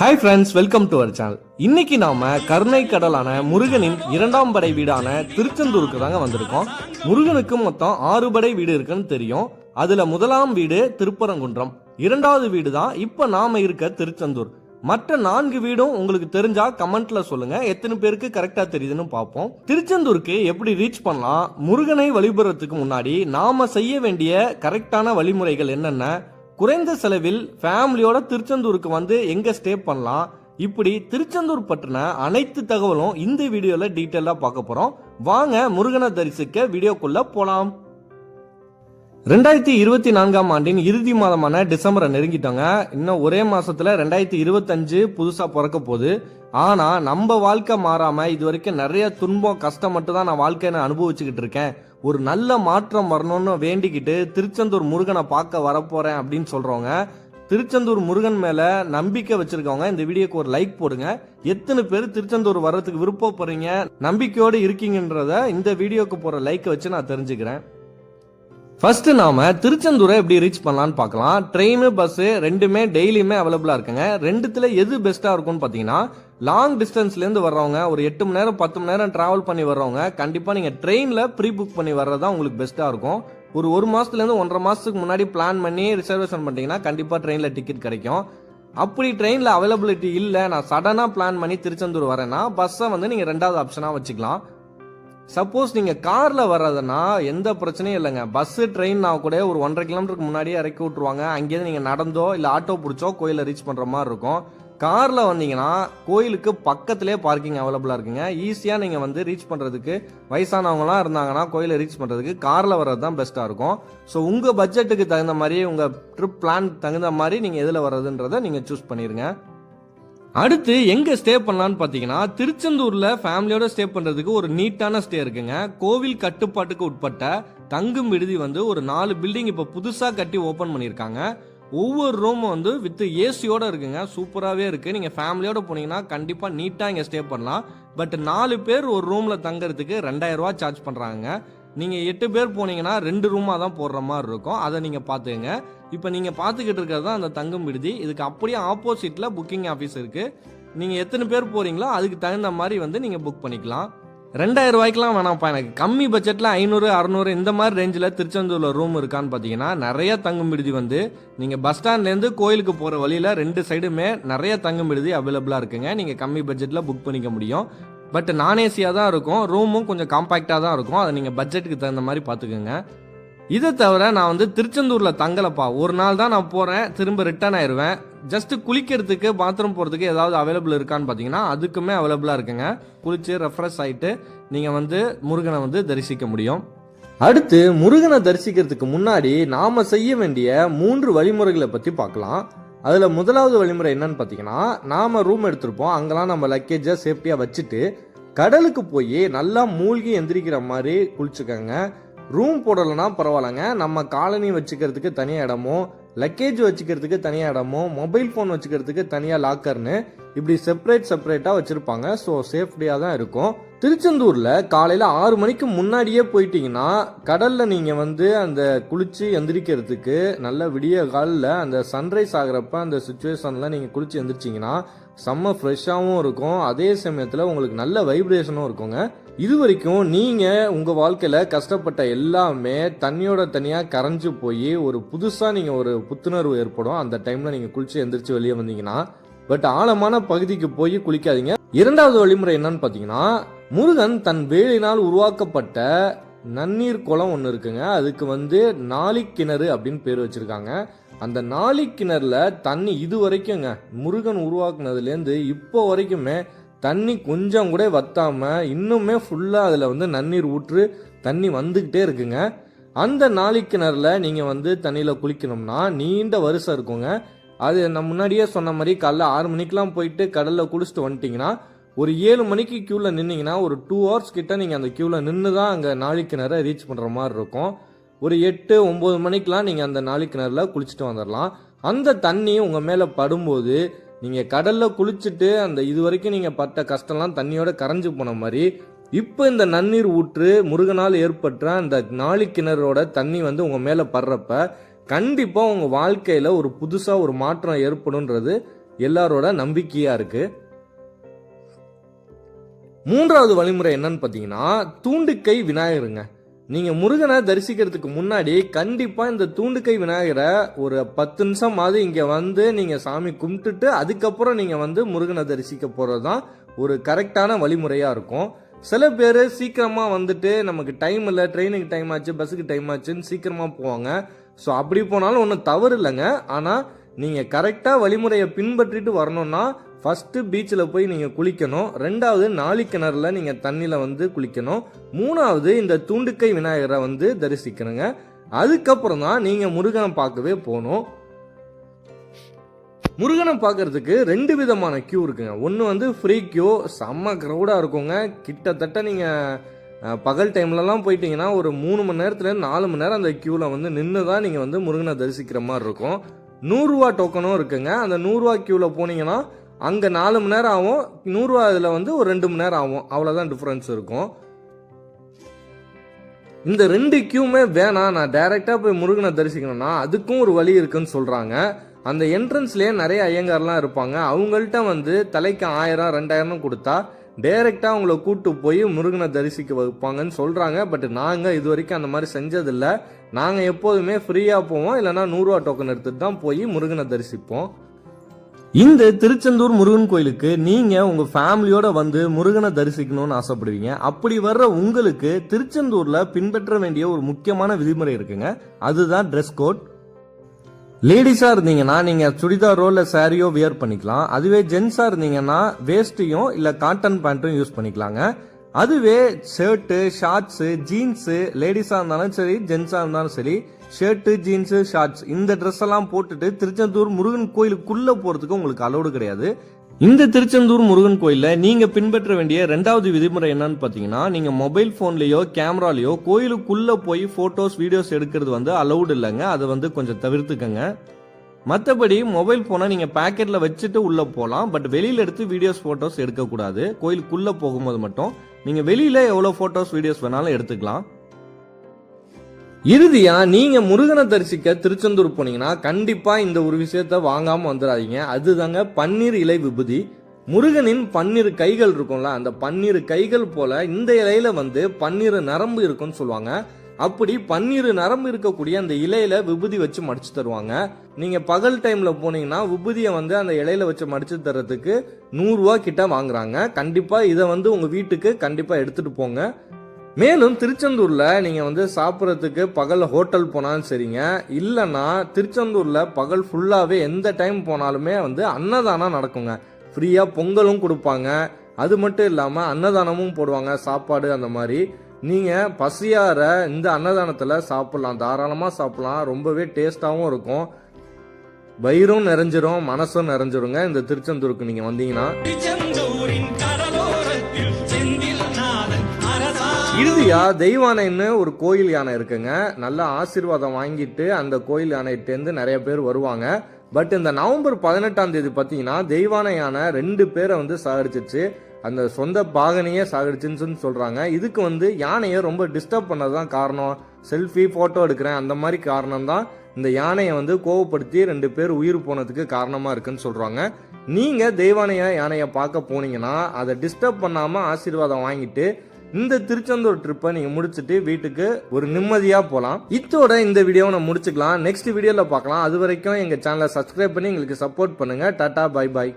Hi friends welcome to our channel இன்னைக்கு நாம கருணை கடலான முருகனின் இரண்டாம் படை வீடான திருச்செந்தூருக்கு தாங்க வந்திருக்கோம். முருகனுக்கு மொத்தம் ஆறு படை வீடு இருக்குன்னு தெரியும். அதுல முதலாம் வீடு திருப்பரங்குன்றம். இரண்டாவது வீடு தான் இப்ப நாம இருக்க திருச்செந்தூர். மற்ற நான்கு வீடும் உங்களுக்கு தெரிஞ்சா கமெண்ட்ல சொல்லுங்க. எத்தனை பேருக்கு கரெக்டா தெரியுதுன்னு பார்ப்போம். திருச்செந்தூருக்கு எப்படி ரீச் பண்ணலாம்? முருகனை வழிபடுறதுக்கு முன்னாடி நாம செய்ய வேண்டிய கரெக்டான வழிமுறைகள் என்னென்ன? குறைந்த செலவில் ஃபேமிலியோட திருச்செந்தூருக்கு வந்து எங்கே ஸ்டே பண்ணலாம்? இப்படி திருச்செந்தூர் பற்றின அனைத்து தகவலும் இந்த வீடியோவில் டீட்டெயிலாக பார்க்க போகிறோம் வாங்க முருகனை தரிசிக்க வீடியோக்குள்ளே போகலாம் ரெண்டாயிரத்தி இருபத்தி நான்காம் ஆண்டின் இறுதி மாதமான டிசம்பரை நெருங்கிட்டாங்க. இன்னும் ஒரே மாசத்துல ரெண்டாயிரத்தி இருபத்தஞ்சு புதுசா பிறக்க போகுது. ஆனா நம்ம வாழ்க்கை மாறாம இது வரைக்கும் நிறைய துன்பம் கஷ்டம் மட்டும் தான் நான் வாழ்க்கையை நான் அனுபவிச்சுக்கிட்டு இருக்கேன். ஒரு நல்ல மாற்றம் வரணும்னு வேண்டிக்கிட்டு திருச்செந்தூர் முருகனை பார்க்க வரப்போறேன் அப்படின்னு சொல்றவங்க திருச்செந்தூர் முருகன் மேல நம்பிக்கை வச்சிருக்கவங்க இந்த வீடியோக்கு ஒரு லைக் போடுங்க. எத்தனை பேர் திருச்செந்தூர் வர்றதுக்கு விருப்பப்படுறீங்க? நம்பிக்கையோடு இருக்கீங்கன்றத இந்த வீடியோக்கு போற லைக்கை வச்சு நான் தெரிஞ்சுக்கிறேன். ஃபர்ஸ்ட் நாம திருச்செந்தூரை எப்படி ரீச் பண்ணலான்னு பார்க்கலாம். ட்ரெயின் பஸ் ரெண்டுமே டெய்லியுமே அவைலபிளா இருக்குங்க. ரெண்டுத்துல எது பெஸ்டா இருக்கும்னு பாத்தீங்கன்னா லாங் டிஸ்டன்ஸ்லேருந்து வர்றவங்க ஒரு எட்டு மணி நேரம் பத்து மணி நேரம் ட்ராவல் பண்ணி வர்றவங்க கண்டிப்பாக நீங்கள் ட்ரெயினில் ப்ரீ புக் பண்ணி வர்றது தான் உங்களுக்கு பெஸ்ட்டாக இருக்கும். ஒரு ஒரு மாதத்துலேருந்து ஒன்றரை மாதத்துக்கு முன்னாடி பிளான் பண்ணி ரிசர்வேஷன் பண்ணிட்டீங்கன்னா கண்டிப்பாக ட்ரெயினில் டிக்கெட் கிடைக்கும். அப்படி ட்ரெயினில் அவைலபிலிட்டி இல்லை நான் சடனாக பிளான் பண்ணி திருச்செந்தூர் வரேன்னா பஸ்ஸை வந்து நீங்கள் ரெண்டாவது ஆப்ஷனாக வச்சுக்கலாம். சப்போஸ் நீங்கள் காரில் வர்றதுன்னா எந்த பிரச்சனையும் இல்லைங்க. பஸ்ஸு ட்ரெயின்னா கூட ஒரு ஒன்றரை கிலோமீட்டருக்கு முன்னாடியே இறக்கி விட்ருவாங்க அங்கேயிருந்து நீங்கள் நடந்தோ இல்லை ஆட்டோ பிடிச்சோ கோயிலை ரீச் பண்ணுற மாதிரி இருக்கும். காரில் வந்தீங்கன்னா கோயிலுக்கு பக்கத்திலே பார்க்கிங் அவைலபிளாக இருக்குங்க. ஈஸியாக நீங்கள் வந்து ரீச் பண்ணுறதுக்கு வயசானவங்களாம் இருந்தாங்கன்னா கோயிலை ரீச் பண்ணுறதுக்கு காரில் வர்றது தான் பெஸ்ட்டாக இருக்கும். ஸோ உங்கள் பட்ஜெட்டுக்கு தகுந்த மாதிரி உங்கள் ட்ரிப் பிளான் தகுந்த மாதிரி நீங்கள் எதில் வர்றதுன்றதை நீங்கள் சூஸ் பண்ணிடுங்க அடுத்து எங்கே ஸ்டே பண்ணலான்னு பார்த்தீங்கன்னா திருச்செந்தூரில் ஃபேமிலியோட ஸ்டே பண்ணுறதுக்கு ஒரு நீட்டான ஸ்டே இருக்குங்க. கோவில் கட்டுப்பாட்டுக்கு உட்பட்ட தங்கும் விடுதி வந்து ஒரு நாலு பில்டிங் இப்போ புதுசாக கட்டி ஓப்பன் பண்ணியிருக்காங்க. ஒவ்வொரு ரூமும் வந்து வித் ஏசியோட இருக்குங்க. சூப்பராகவே இருக்குது நீங்கள் ஃபேமிலியோட போனீங்கன்னா கண்டிப்பாக நீட்டாக இங்கே ஸ்டே பண்ணலாம். பட் நாலு பேர் ஒரு ரூமில் தங்கறதுக்கு ரெண்டாயிரம் சார்ஜ் பண்ணுறாங்க நீங்கள் எட்டு பேர் போனீங்கன்னா ரெண்டு ரூமாக தான் போடுற மாதிரி இருக்கும். அதை நீங்கள் பார்த்துக்கங்க. இப்போ நீங்கள் பார்த்துக்கிட்டு இருக்கிறது தான் அந்த தங்கும் விடுதி. இதுக்கு அப்படியே ஆப்போசிட்டில் புக்கிங் ஆஃபீஸ் இருக்குது நீங்கள் எத்தனை பேர் போகிறீங்களோ அதுக்கு தகுந்த மாதிரி வந்து நீங்கள் புக் பண்ணிக்கலாம். ரெண்டாயிரம் ரூபாய்க்குலாம் வேணாம்ப்பா எனக்கு. கம்மி பட்ஜெட்டில் ஐநூறு அறநூறு இந்த மாதிரி ரேஞ்சில் திருச்செந்தூரில் ரூம் இருக்கான்னு பார்த்தீங்கன்னா நிறைய தங்கும் விடுதி வந்து நீங்கள் பஸ் ஸ்டாண்ட்லேருந்து கோயிலுக்கு போகிற வழியில் ரெண்டு சைடுமே நிறைய தங்கும் விடுதி அவைலபிளாக இருக்குங்க. நீங்கள் கம்மி பட்ஜெட்டில் புக் பண்ணிக்க முடியும். பட் நான் ஏசியாக தான் இருக்கும். ரூமும் கொஞ்சம் காம்பேக்டாக தான் இருக்கும். அதை நீங்கள் பட்ஜெட்டுக்கு தகுந்த மாதிரி பார்த்துக்கோங்க. இதை தவிர நான் வந்து திருச்செந்தூரில் தங்கலப்பா. ஒரு நாள் தான் நான் போகிறேன் திரும்ப ரிட்டர்ன் ஆயிடுவேன் ஜஸ்ட் குளிக்கிறதுக்கு பாத்ரூம் போகிறதுக்கு ஏதாவது அவைலபிள் இருக்கான்னு பார்த்தீங்கன்னா அதுக்குமே அவைலபிளாக இருக்குங்க. குளித்து ரெஃப்ரெஷ் ஆகிட்டு நீங்கள் வந்து முருகனை வந்து தரிசிக்க முடியும். அடுத்து முருகனை தரிசிக்கிறதுக்கு முன்னாடி நாம் செய்ய வேண்டிய மூன்று வழிமுறைகளை பற்றி பார்க்கலாம். அதில் முதலாவது வழிமுறை என்னன்னு பார்த்தீங்கன்னா நாம் ரூம் எடுத்திருப்போம். அங்கெல்லாம் நம்ம லக்கேஜை சேஃப்டியாக வச்சுட்டு கடலுக்கு போய் நல்லா மூழ்கி எந்திரிக்கிற மாதிரி குளிச்சுக்கோங்க. ரூம் போடலைன்னா பரவாயில்லைங்க. நம்ம காலனி வச்சுக்கிறதுக்கு தனியாக இடமும் லக்கேஜ் வச்சுக்கிறதுக்கு தனியாக இடமும் மொபைல் ஃபோன் வச்சுக்கிறதுக்கு தனியாக லாக்கர்னு இப்படி செப்பரேட் செப்பரேட்டாக வச்சுருப்பாங்க. ஸோ சேஃப்டியாக தான் இருக்கும். திருச்செந்தூரில் காலையில் ஆறு மணிக்கு முன்னாடியே போயிட்டீங்கன்னா கடலில் நீங்கள் வந்து அந்த குளித்து எந்திரிக்கிறதுக்கு நல்ல விடிய காலில் அந்த சன்ரைஸ் ஆகிறப்ப அந்த சுச்சுவேஷனில் நீங்கள் குளித்து எந்திரிச்சிங்கன்னா செம்ம ஃப்ரெஷ்ஷாகவும் இருக்கும். அதே சமயத்தில் உங்களுக்கு நல்ல வைப்ரேஷனும் இருக்குங்க. இது வரைக்கும் நீங்கள் உங்கள் வாழ்க்கையில் கஷ்டப்பட்ட எல்லாமே தண்ணியோட தனியாக கரைஞ்சு போய் ஒரு புதுசாக நீங்கள் ஒரு புத்துணர்வு ஏற்படும். அந்த டைமில் நீங்கள் குளிச்சு எந்திரிச்சு வெளியே வந்தீங்கன்னா பட் ஆழமான பகுதிக்கு போய் குளிக்காதீங்க. இரண்டாவது வழிமுறை என்னன்னு பார்த்தீங்கன்னா முருகன் தன் வேலினால் உருவாக்கப்பட்ட நன்னீர் குளம் ஒன்று இருக்குங்க. அதுக்கு வந்து நாளிக்கிணறு அப்படின்னு பேர் வச்சிருக்காங்க. அந்த நாளிக்கிணறுல தண்ணி இது வரைக்குங்க முருகன் உருவாக்குனதுலேருந்து இப்போ வரைக்குமே தண்ணி கொஞ்சம் கூட வத்தாமல் இன்னுமே ஃபுல்லாக அதில் வந்து நன்னீர் ஊற்று தண்ணி வந்துக்கிட்டே இருக்குங்க. அந்த நாளிக்கிணறுல நீங்கள் வந்து தண்ணியில் குளிக்கணும்னா நீண்ட வருஷம் இருக்குங்க. அது நான் முன்னாடியே சொன்ன மாதிரி காலைல ஆறு மணிக்கெலாம் போயிட்டு கடலில் குளிச்சுட்டு வந்துட்டிங்கன்னா ஒரு ஏழு மணிக்கு க்யூவில் நின்னீங்கன்னா ஒரு டூ ஹவர்ஸ் கிட்ட நீங்கள் அந்த க்யூவில் நின்று தான் அங்கே நாளிக்கிணறை ரீச் பண்ணுற மாதிரி இருக்கும். ஒரு எட்டு ஒம்பது மணிக்கெலாம் நீங்கள் அந்த நாளிக்கிணறுல குளிச்சுட்டு வந்துடலாம் அந்த தண்ணி உங்கள் மேலே படும்போது நீங்கள் கடலில் குளிச்சுட்டு அந்த இது வரைக்கும் நீங்கள் பட்ட கஷ்டம்லாம் தண்ணியோட கரைஞ்சு போன மாதிரி இப்போ இந்த நன்னீர் ஊற்று முருகனால் ஏற்பட்ட அந்த நாளிக்கிணறோட தண்ணி வந்து உங்கள் மேலே படுறப்ப கண்டிப்பாக உங்கள் வாழ்க்கையில் ஒரு புதுசாக ஒரு மாற்றம் ஏற்படும்ன்றது எல்லாரோட நம்பிக்கையாக இருக்குது மூன்றாவது வழிமுறை என்னன்னு பார்த்தீங்கன்னா தூண்டுக்கை விநாயகருங்க. நீங்கள் முருகனை தரிசிக்கிறதுக்கு முன்னாடி கண்டிப்பாக இந்த தூண்டுக்கை விநாயகரை ஒரு பத்து நிமிஷமாவது இங்கே வந்து நீங்கள் சாமி கும்பிட்டுட்டு அதுக்கப்புறம் நீங்கள் வந்து முருகனை தரிசிக்க போகிறது தான் ஒரு கரெக்டான வழிமுறையாக இருக்கும். சில பேர் சீக்கிரமாக வந்துட்டு நமக்கு டைம் இல்லை ட்ரெயினுக்கு டைம் ஆச்சு பஸ்ஸுக்கு டைம் ஆச்சுன்னு சீக்கிரமாக போவாங்க. ஸோ அப்படி போனாலும் ஒன்றும் தவறு இல்லைங்க. ஆனால் நீங்கள் கரெக்டாக வழிமுறையை பின்பற்றிட்டு வரணும்னா ஃபஸ்ட்டு பீச்சில் போய் நீங்கள் குளிக்கணும். ரெண்டாவது நாளி கிணறுல நீங்கள் தண்ணியில் வந்து குளிக்கணும். மூணாவது இந்த தூண்டுக்கை விநாயகரை வந்து தரிசிக்கணுங்க. அதுக்கப்புறம் தான் நீங்கள் முருகனை பார்க்கவே போகணும். முருகனை பார்க்கறதுக்கு ரெண்டு விதமான கியூ இருக்குங்க. ஒன்று வந்து ஃப்ரீ கியூ செம்ம க்ரௌடாக இருக்குங்க. கிட்டத்தட்ட நீங்கள் பகல் டைம்லலாம் போயிட்டீங்கன்னா ஒரு மூணு மணி நேரத்துலேருந்து நாலு மணி நேரம் அந்த க்யூவில் வந்து நின்று தான் நீங்கள் வந்து முருகனை தரிசிக்கிற மாதிரி இருக்கும். நூறுரூவா டோக்கனும் இருக்குங்க. அந்த நூறுரூவா க்யூவில் போனீங்கன்னா அங்கே நாலு மணி நேரம் ஆகும். நூறுரூவா இதில் வந்து ஒரு ரெண்டு மணி நேரம் ஆகும். அவ்வளோதான் டிஃப்ரென்ஸ் இருக்கும். இந்த ரெண்டு கியூமே வேணாம். நான் டைரெக்டாக போய் முருகனை தரிசிக்கணும்னா அதுக்கும் ஒரு வழி இருக்குன்னு சொல்கிறாங்க அந்த என்ட்ரன்ஸ்லேயே நிறைய ஐயங்கார்லாம் இருப்பாங்க. அவங்கள்ட்ட வந்து தலைக்கு ஆயிரம் ரெண்டாயிரம் கொடுத்தா டைரெக்டாக அவங்கள கூட்டு போய் முருகனை தரிசிக்க வைப்பாங்கன்னு சொல்கிறாங்க பட் நாங்கள் இது வரைக்கும் அந்த மாதிரி செஞ்சதில்ல. நாங்கள் எப்போதுமே ஃப்ரீயாக போவோம். இல்லைன்னா நூறுரூவா டோக்கன் எடுத்துட்டு தான் போய் முருகனை தரிசிப்போம். இந்த திருச்செந்தூர் முருகன் கோயிலுக்கு நீங்க உங்க ஃபேமிலியோட வந்து முருகனை தரிசிக்கணும்னு ஆசைப்படுவீங்க. அப்படி வர்ற உங்களுக்கு திருச்செந்தூர்ல பின்பற்ற வேண்டிய ஒரு முக்கியமான விதிமுறை இருக்குங்க. அதுதான் ட்ரெஸ் கோட் லேடிஸாக இருந்தீங்கன்னா நீங்கள் சுடிதாரோ இல்லை சாரியோ வியர் பண்ணிக்கலாம். அதுவே ஜென்ஸாக இருந்தீங்கன்னா வேஸ்ட்டையும் இல்லை காட்டன் பேண்ட்டும் யூஸ் பண்ணிக்கலாங்க. அதுவே ஷர்ட்டு ஷார்ட்ஸு ஜீன்ஸு லேடிஸாக இருந்தாலும் சரி ஜென்ஸாக இருந்தாலும் சரி ஷர்ட்டு ஜீன்ஸு ஷார்ட்ஸ் இந்த ட்ரெஸ் எல்லாம் போட்டுட்டு திருச்செந்தூர் முருகன் கோயிலுக்குள்ளே போகிறதுக்கு உங்களுக்கு அலோடு கிடையாது. இந்த திருச்செந்தூர் முருகன் கோயிலில் நீங்கள் பின்பற்ற வேண்டிய ரெண்டாவது விதிமுறை என்னன்னு பார்த்தீங்கன்னா நீங்கள் மொபைல் ஃபோன்லேயோ கேமராலேயோ கோயிலுக்குள்ளே போய் ஃபோட்டோஸ் வீடியோஸ் எடுக்கிறது வந்து அலௌடு இல்லைங்க. அதை வந்து கொஞ்சம் தவிர்த்துக்கங்க. மற்றபடி மொபைல் ஃபோனை நீங்கள் பேக்கெட்டில் வச்சுட்டு உள்ளே போகலாம் பட் வெளியில் எடுத்து வீடியோஸ் ஃபோட்டோஸ் எடுக்கக்கூடாது. கோயிலுக்குள்ளே போகும்போது மட்டும் நீங்கள் வெளியில் எவ்வளோ ஃபோட்டோஸ் வீடியோஸ் வேணாலும் எடுத்துக்கலாம். இறுதியா நீங்க முருகனை தரிசிக்க திருச்செந்தூர் போனீங்கன்னா கண்டிப்பா இந்த ஒரு விஷயத்த வாங்காம வந்துடாதீங்க. அதுதாங்க பன்னீர் இலை விபூதி. முருகனின் பன்னிரு கைகள் இருக்கும்ல அந்த பன்னிரு கைகள் போல இந்த இலையில வந்து பன்னிரு நரம்பு இருக்கும்னு சொல்லுவாங்க. அப்படி பன்னிரு நரம்பு இருக்கக்கூடிய அந்த இலையில விபூதி வச்சு மடிச்சு தருவாங்க. நீங்க பகல் டைம்ல போனீங்கன்னா விபூதியை வந்து அந்த இலையில வச்சு மடிச்சு தர்றதுக்கு நூறுரூவா கிட்ட வாங்குறாங்க. கண்டிப்பா இதை வந்து உங்க வீட்டுக்கு கண்டிப்பா எடுத்துட்டு போங்க. மேலும் திருச்செந்தூரில் நீங்கள் வந்து சாப்பிட்றதுக்கு பகல் ஹோட்டல் போனாலும் சரிங்க. இல்லைன்னா திருச்செந்தூரில் பகல் ஃபுல்லாகவே எந்த டைம் போனாலுமே வந்து அன்னதானம் நடக்குங்க. ஃப்ரீயாக பொங்கலும் கொடுப்பாங்க. அது மட்டும் இல்லாமல் அன்னதானமும் போடுவாங்க சாப்பாடு அந்த மாதிரி. நீங்கள் பசியார இந்த அன்னதானத்தில் சாப்பிட்லாம். தாராளமாக சாப்பிட்லாம். ரொம்பவே டேஸ்ட்டாகவும் இருக்கும். வயிறும் நிறைஞ்சிரும் மனசும் நிறைஞ்சிருங்க. இந்த திருச்செந்தூருக்கு நீங்கள் வந்தீங்கன்னா. இறுதியா தெய்வானைன்னு ஒரு கோயில் யானை இருக்குங்க. நல்ல ஆசீர்வாதம் வாங்கிட்டு அந்த கோயில் யானைகிட்டேருந்து நிறைய பேர் வருவாங்க. பட் இந்த நவம்பர் பதினெட்டாம் தேதி பார்த்தீங்கன்னா தெய்வானை யானை ரெண்டு பேரை வந்து சாகடிச்சிச்சு அந்த சொந்த பாகனையே சாகடிச்சுன்னு சொல்கிறாங்க இதுக்கு வந்து யானையை ரொம்ப டிஸ்டர்ப் பண்ணது தான் காரணம். செல்ஃபி ஃபோட்டோ எடுக்கிறேன். அந்த மாதிரி காரணம் தான் இந்த யானையை வந்து கோவப்படுத்தி ரெண்டு பேர் உயிர் போனதுக்கு காரணமாக இருக்குன்னு சொல்கிறாங்க நீங்கள் தெய்வானைய யானையை பார்க்க போனீங்கன்னா அதை டிஸ்டர்ப் பண்ணாமல் ஆசீர்வாதம் வாங்கிட்டு இந்த திருச்செந்தூர் ட்ரிப்பை நீங்கள் முடிச்சுட்டு வீட்டுக்கு ஒரு நிம்மதியாக போகலாம் இத்தோட இந்த வீடியோவை நம்ம முடிச்சுக்கலாம். நெக்ஸ்ட் வீடியோவில் பார்க்கலாம். அது வரைக்கும் எங்கள் சேனலை சப்ஸ்கிரைப் பண்ணி எங்களுக்கு சப்போர்ட் பண்ணுங்கள் டாட்டா பை பாய்